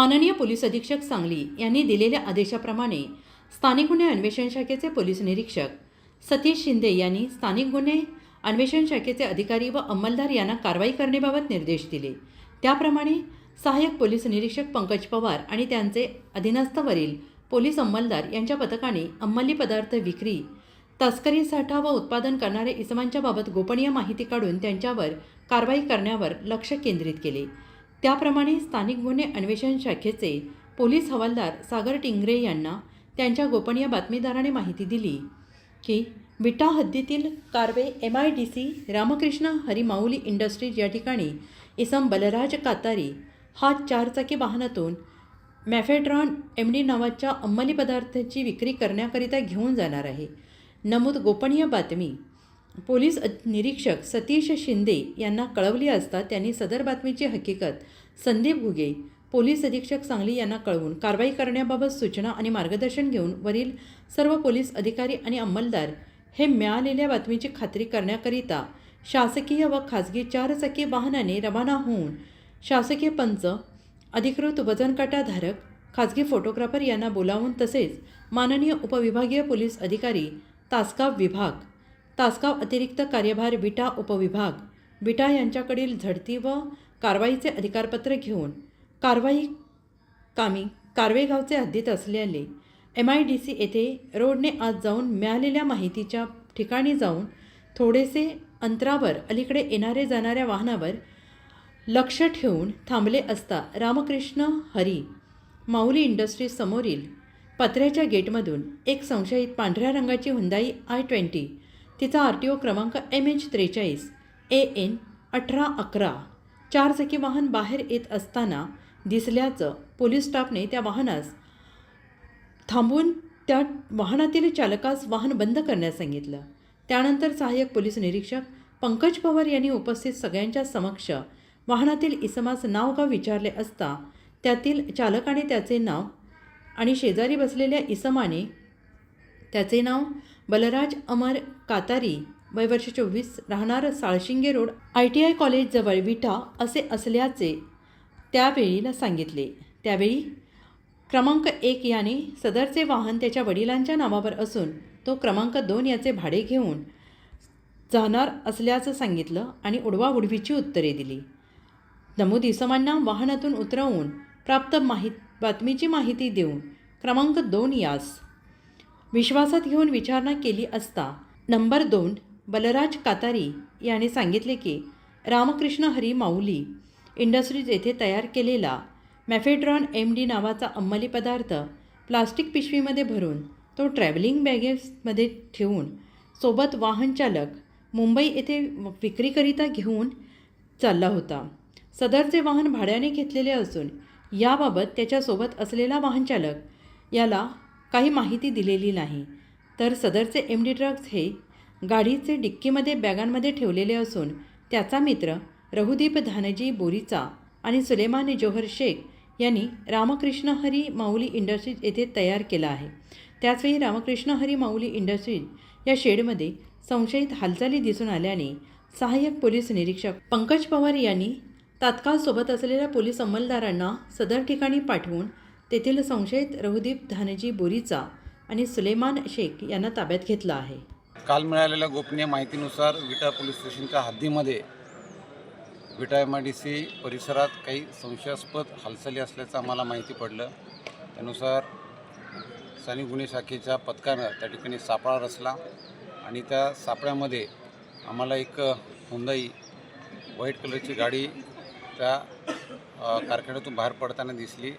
माननीय पोलीस अधीक्षक सांगली यांनी दिलेल्या आदेशाप्रमाणे स्थानिक गुन्हे अन्वेषण शाखेचे पोलीस निरीक्षक सतीश शिंदे यांनी स्थानिक गुन्हे अन्वेषण शाखेचे अधिकारी व अंमलदार यांना कारवाई करण्याबाबत निर्देश दिले. त्याप्रमाणे सहाय्यक पोलीस निरीक्षक पंकज पवार आणि त्यांचे अधीनस्थवरील पोलीस अंमलदार यांच्या पथकाने अंमली पदार्थ विक्री तस्करी साठा व उत्पादन करणाऱ्या इसमांच्या बाबत गोपनीय माहिती काढून त्यांच्यावर कारवाई करण्यावर लक्ष केंद्रित केले. त्याप्रमाणे स्थानिक गुन्हे अन्वेषण शाखेचे पोलीस हवालदार सागर टिंगरे यांना त्यांच्या गोपनीय बातमीदाराने माहिती दिली की विटा हद्दीतील Karve M I D C Ramkrishna Harimauli industries या ठिकाणी इसम बलराज कातारी हा चारचाकी वाहनातून मॅफेड्रॉन एम डी नावाच्या अंमली पदार्थाची विक्री करण्याकरिता घेऊन जाणार आहे. नमूद गोपनीय बातमी पोलीस निरीक्षक सतीश शिंदे यांना कळवली असता त्यांनी सदर बातमीची हकीकत संदीप घुगे पोलीस अधीक्षक सांगली यांना कळवून कारवाई करण्याबाबत सूचना आणि मार्गदर्शन घेऊन वरील सर्व पोलीस अधिकारी आणि अंमलदार हे मिळालेल्या बातमीची खात्री करण्याकरिता शासकीय व खाजगी चारचाकी वाहनाने रवाना होऊन शासकीय पंच अधिकृत वजनकाटाधारक खाजगी फोटोग्राफर यांना बोलावून तसेच माननीय उपविभागीय पोलीस अधिकारी तासगाव विभाग तासगाव अतिरिक्त कार्यभार विटा उपविभाग. विटा यांच्याकडील झडती व कारवाईचे अधिकारपत्र घेऊन कारवाई कामी कारवेगावचे हद्दीत असलेले एम आय डी सी येथे रोडने आज जाऊन मिळालेल्या माहितीच्या ठिकाणी जाऊन थोडेसे अंतरावर अलीकडे येणारे जाणाऱ्या वाहनावर लक्ष ठेवून थांबले असता रामकृष्ण हरी माऊली इंडस्ट्रीज समोरील पत्र्याच्या गेटमधून एक संशयित पांढऱ्या रंगाची हुंदाई आय ट्वेंटी तिचा आर टी ओ क्रमांक एम एच त्रेचाळीस ए एन अठरा अकरा. चारचाकी वाहन बाहेर येत असताना दिसल्याचं पोलीस स्टाफने त्या वाहनास थांबवून त्या वाहनातील चालकास वाहन बंद करण्यास सांगितलं. त्यानंतर सहाय्यक पोलीस निरीक्षक पंकज पवार यांनी उपस्थित सगळ्यांच्या समक्ष वाहनातील इसमास नाव का विचारले असता त्यातील चालकाने त्याचे नाव आणि शेजारी बसलेल्या इसमाने त्याचे नाव बलराज अमर कातारी वय वर्ष चोवीस राहणार Salshinge road I T I कॉलेजजवळ Vita असे असल्याचे त्यावेळीला सांगितले. त्यावेळी क्रमांक एक याने सदरचे वाहन त्याच्या वडिलांच्या नावावर असून तो क्रमांक दोन याचे भाडे घेऊन जाणार असल्याचं सांगितलं आणि उडवाउडवीची उत्तरे दिली. नमूद इसमांना वाहनातून उतरवून प्राप्त माहीत बातमीची माहिती देऊन क्रमांक दोन यास विश्वासात घेऊन विचारणा केली असता नंबर दोन बलराज कातारी याने सांगितले की रामकृष्ण हरी माऊली इंडस्ट्रीज येथे तयार केलेला मॅफेड्रॉन एम डी नावाचा अंमली पदार्थ प्लास्टिक पिशवीमध्ये भरून तो ट्रॅव्हलिंग बॅगेसमध्ये ठेवून सोबत वाहनचालक मुंबई येथे विक्रीकरिता घेऊन चालला होता. सदरचे वाहन भाड्याने घेतलेले असून याबाबत त्याच्यासोबत असलेला वाहनचालक याला काही माहिती दिलेली नाही. तर सदरचे एम डी ड्रग्ज हे गाडीचे डिक्कीमध्ये बॅगांमध्ये ठेवलेले असून त्याचा मित्र रहुदीप धानजी बोरीचा आणि सुलेमान जोहर शेख यांनी रामकृष्ण हरी माऊली इंडस्ट्रीज येथे तयार केला आहे. त्याचवेळी रामकृष्ण हरी माऊली इंडस्ट्रीज या शेडमध्ये संशयित हालचाली दिसून आल्याने सहाय्यक पोलीस निरीक्षक पंकज पवार यांनी तात्काळ सोबत असलेल्या पोलीस अंमलदारांना सदर ठिकाणी पाठवून तेथील संशयित रहुदीप धानजी बोरीचा आणि सुलेमान शेख यांना ताब्यात घेतलं आहे. काल मिळालेल्या गोपनीय माहितीनुसार विटा पोलीस स्टेशनच्या हद्दीमध्ये Vita M I D C परिसरात काही संशयास्पद हालचाली असल्याचं आम्हाला माहिती पडलं. त्यानुसार स्थानिक गुन्हे शाखेच्या पथकानं त्या ठिकाणी सापळा रचला आणि त्या सापळ्यामध्ये आम्हाला एक हुंदाई व्हाईट कलरची गाडी त्या कारखान्यातून बाहेर पडताना दिसली.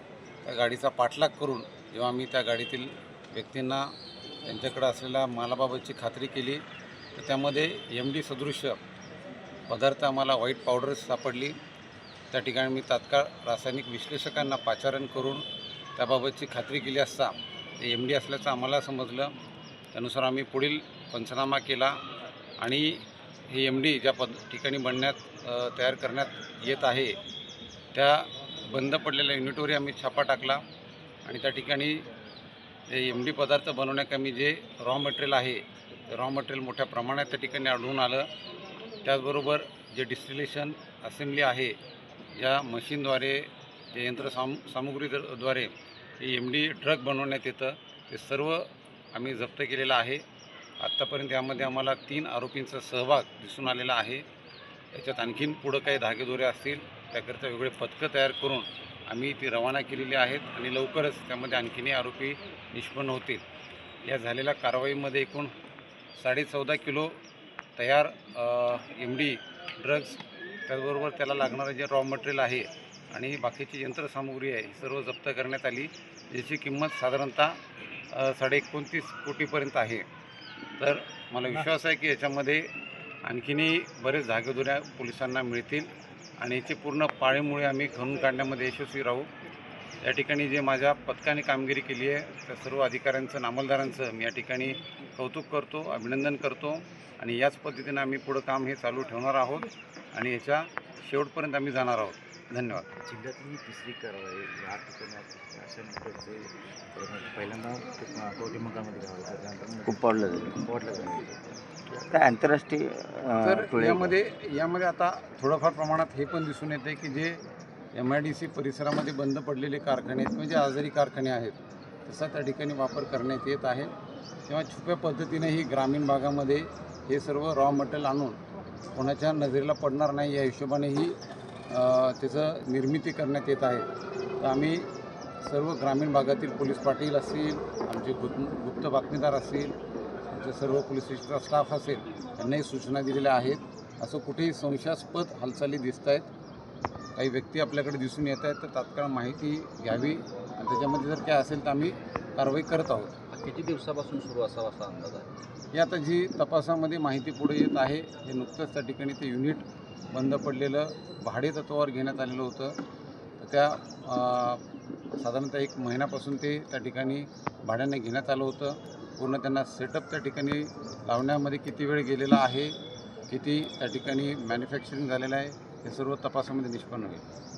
त्या गाडीचा पाठलाग करून जेव्हा आम्ही त्या गाडीतील व्यक्तींना त्यांच्याकडे असलेल्या मालाबाबतची खात्री केली. तर त्यामध्ये एम डी सदृश्य पदार्थ आम्हाला व्हाईट पावडर सापडली. त्या ठिकाणी मी तात्काळ रासायनिक विश्लेषकांना पाचारण करून त्याबाबतची खात्री केली असता ते एम डी असल्याचं आम्हाला समजलं. त्यानुसार आम्ही पुढील पंचनामा केला आणि हे एम डी ज्या पद ठिकाणी बनण्यात तयार करण्यात येत आहे त्या बंद पडलेल्या युनिटवरही आम्ही छापा टाकला आणि त्या ठिकाणी हे एम डी पदार्थ बनवण्याकमी जे रॉ मटेरियल आहे ते रॉ मटेरियल मोठ्या प्रमाणात त्या ठिकाणी आढळून आलं. त्याचबरोबर जे डिस्टिलेशन असेंब्ली आहे या मशीनद्वारे जे यंत्र साम सामुग्रीद्वारे एम डी ड्रग बनवण्यात येतं ते सर्व आम्ही जप्त केलेलं आहे. आत्तापर्यंत यामध्ये आम्हाला तीन आरोपींचा सहभाग दिसून आलेला आहे. याच्यात आणखीन पुढं काही धागेदोरे असतील त्याकरिता वेगळे पथकं तयार करून आम्ही ती रवाना केलेली आहेत आणि लवकरच त्यामध्ये आणखीनही आरोपी निष्पन्न होतील. या झालेल्या कारवाईमध्ये एकूण साडे चौदा किलो तयार एम डी ड्रग्ज त्याचबरोबर त्याला लागणारं जे रॉ मटेरियल आहे आणि बाकीची यंत्रसामुग्री आहे सर्व जप्त करण्यात आली ज्याची किंमत साधारणतः साडे एकोणतीस कोटीपर्यंत आहे. तर मला विश्वास आहे की याच्यामध्ये आणखीनही बरेच धागेदोऱ्या पोलिसांना मिळतील. आणि याचे पूर्ण पाळीमुळे आम्ही खणून काढण्यामध्ये यशस्वी राहू. या ठिकाणी जे माझ्या पथकाने कामगिरी केली आहे त्या सर्व अधिकाऱ्यांचं नामलदारांचं मी या ठिकाणी कौतुक करतो अभिनंदन करतो आणि याच पद्धतीनं आम्ही पुढं काम हे चालू ठेवणार आहोत आणि याच्या शेवटपर्यंत आम्ही जाणार आहोत. धन्यवाद. जिल्ह्यातली ही तिसरी कारवाई या ठिकाणी अशा नंतरचे पहिल्यांदा कवठेमंकामध्ये घालायचं त्यानंतर कुप्पाडलं जाईल कुंपवाडला जायचं काय आंतरराष्ट्रीय तर यामध्ये यामध्ये आता थोडंफार प्रमाणात हे पण दिसून येते की जे एम आय डी सी परिसरामध्ये बंद पडलेले कारखाने आहेत म्हणजे आजारी कारखाने आहेत तसा त्या ठिकाणी वापर करण्यात येत आहे. किंवा छुप्या पद्धतीनेही ग्रामीण भागामध्ये हे सर्व रॉ मटेरियल आणून कोणाच्या नजरेला पडणार नाही या हिशोबानेही अ, त्याचं निर्मिती करण्यात येत आहे. तर आम्ही सर्व ग्रामीण भागातील पोलीस पाटील असतील आमचे गुप्त गुप्त बातमीदार असतील आमचे सर्व पोलीस स्टेशनचा स्टाफ असेल यांनाही सूचना दिलेल्या आहेत. असं कुठेही संशयास्पद हालचाली दिसत आहेत. काही व्यक्ती आपल्याकडे दिसून येत आहेत तर तात्काळ माहिती घ्यावी. आणि त्याच्यामध्ये जर काय असेल तर आम्ही कारवाई करत आहोत. किती दिवसापासून सुरू असावा असा अंदाज आहे? आता जी तपासामध्ये माहिती पुढे येत आहे हे नुकतंच त्या ठिकाणी ते युनिट बंद पडलेलं भाडे तत्वावर घेण्यात आलेलं होतं. त्या साधारणतः एक महिन्यापासून ते त्या ठिकाणी भाड्याने घेण्यात आलं होतं. पूर्ण त्यांना सेटअप त्या ठिकाणी लावण्यामध्ये किती वेळ गेलेला आहे किती त्या ठिकाणी मॅन्युफॅक्चरिंग झालेलं आहे हे सर्व तपासामध्ये निष्पन्न होईल.